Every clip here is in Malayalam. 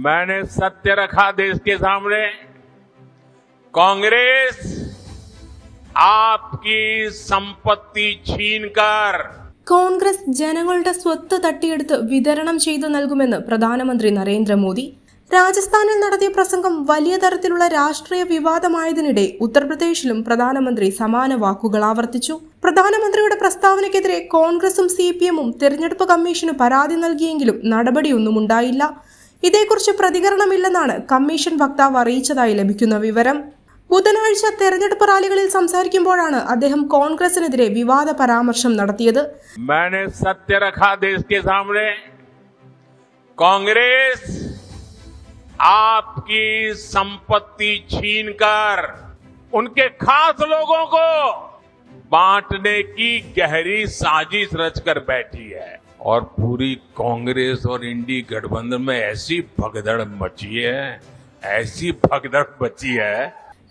मैंने सत्य रखा देश के सामने कांग्रेस आपकी संपत्ति छीनकर കോൺഗ്രസ് ജനങ്ങളുടെ സ്വത്ത് തട്ടിയെടുത്ത് വിതരണം ചെയ്തു നൽകുമെന്ന് പ്രധാനമന്ത്രി നരേന്ദ്രമോദി രാജസ്ഥാനിൽ നടത്തിയ പ്രസംഗം വലിയ തരത്തിലുള്ള രാഷ്ട്രീയ വിവാദമായതിനിടെ ഉത്തർപ്രദേശിലും പ്രധാനമന്ത്രി സമാന വാക്കുകൾ ആവർത്തിച്ചു പ്രധാനമന്ത്രിയുടെ പ്രസ്താവനയ്ക്കെതിരെ കോൺഗ്രസും സി പി എമ്മും തെരഞ്ഞെടുപ്പ് കമ്മീഷന് പരാതി നൽകിയെങ്കിലും നടപടിയൊന്നും ഉണ്ടായില്ല ഇതേക്കുറിച്ച് പ്രതികരണമില്ലെന്നാണ് കമ്മീഷൻ വക്താവ് അറിയിച്ചതായി ലഭിക്കുന്ന വിവരം ബുധനാഴ്ച തെരഞ്ഞെടുപ്പ് റാലികളിൽ സംസാരിക്കുമ്പോഴാണ് അദ്ദേഹം കോൺഗ്രസിനെതിരെ വിവാദ പരാമർശം നടത്തിയത് मैंने सत्य रखा देश के सामने कांग्रेस आपकी संपत्ति छीनकर उनके खास लोगों को बांटने की गहरी साजिश रचकर बैठी है और पूरी कांग्रेस और इंडी गठबंधन में ऐसी भगदड़ मची है ऐसी भगदड़ मची है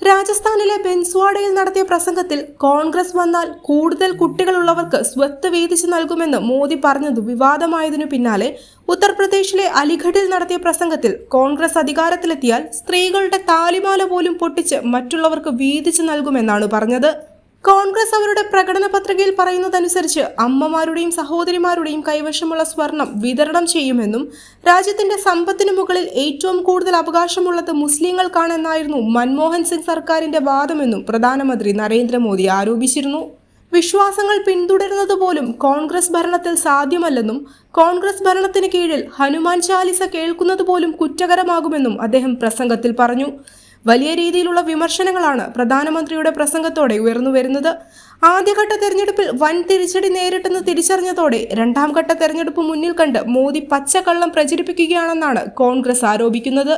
രാജസ്ഥാനിലെ ബെൻസ്വാഡയിൽ നടത്തിയ പ്രസംഗത്തിൽ കോൺഗ്രസ് വന്നാൽ കൂടുതൽ കുട്ടികളുള്ളവർക്ക് സ്വത്ത് വീതിച്ചു നൽകുമെന്ന് മോദി പറഞ്ഞത് വിവാദമായതിനു പിന്നാലെ ഉത്തർപ്രദേശിലെ അലിഗഡിൽ നടത്തിയ പ്രസംഗത്തിൽ കോൺഗ്രസ് അധികാരത്തിലെത്തിയാൽ സ്ത്രീകളുടെ താലിമാല പോലും പൊട്ടിച്ച് മറ്റുള്ളവർക്ക് വീതിച്ചു നൽകുമെന്നാണ് പറഞ്ഞത് കോൺഗ്രസ് അവരുടെ പ്രകടന പത്രികയിൽ പറയുന്നതനുസരിച്ച് അമ്മമാരുടെയും സഹോദരിമാരുടെയും കൈവശമുള്ള സ്വർണം വിതരണം ചെയ്യുമെന്നും രാജ്യത്തിന്റെ സമ്പത്തിനു മുകളിൽ ഏറ്റവും കൂടുതൽ അവകാശമുള്ളത് മുസ്ലിങ്ങൾക്കാണെന്നായിരുന്നു മൻമോഹൻ സിംഗ് സർക്കാരിന്റെ വാദമെന്നും പ്രധാനമന്ത്രി നരേന്ദ്രമോദി ആരോപിച്ചിരുന്നു. വിശ്വാസങ്ങൾ പിന്തുടരുന്നത് പോലും കോൺഗ്രസ് ഭരണത്തിൽ സാധ്യമല്ലെന്നും കോൺഗ്രസ് ഭരണത്തിന് കീഴിൽ ഹനുമാൻ ചാലിസ കേൾക്കുന്നത് പോലും കുറ്റകരമാകുമെന്നും അദ്ദേഹം പ്രസംഗത്തിൽ പറഞ്ഞു. വലിയ രീതിയിലുള്ള വിമർശനങ്ങളാണ് പ്രധാനമന്ത്രിയുടെ പ്രസംഗത്തോടെ ഉയർന്നു വരുന്നത്. ആദ്യഘട്ട തെരഞ്ഞെടുപ്പിൽ വൻ തിരിച്ചടി നേരിട്ടെന്ന് തിരിച്ചറിഞ്ഞതോടെ രണ്ടാം ഘട്ട തെരഞ്ഞെടുപ്പ് മുന്നിൽ കണ്ട് മോദി പച്ചക്കള്ളം പ്രചരിപ്പിക്കുകയാണെന്നാണ് കോൺഗ്രസ് ആരോപിക്കുന്നത്.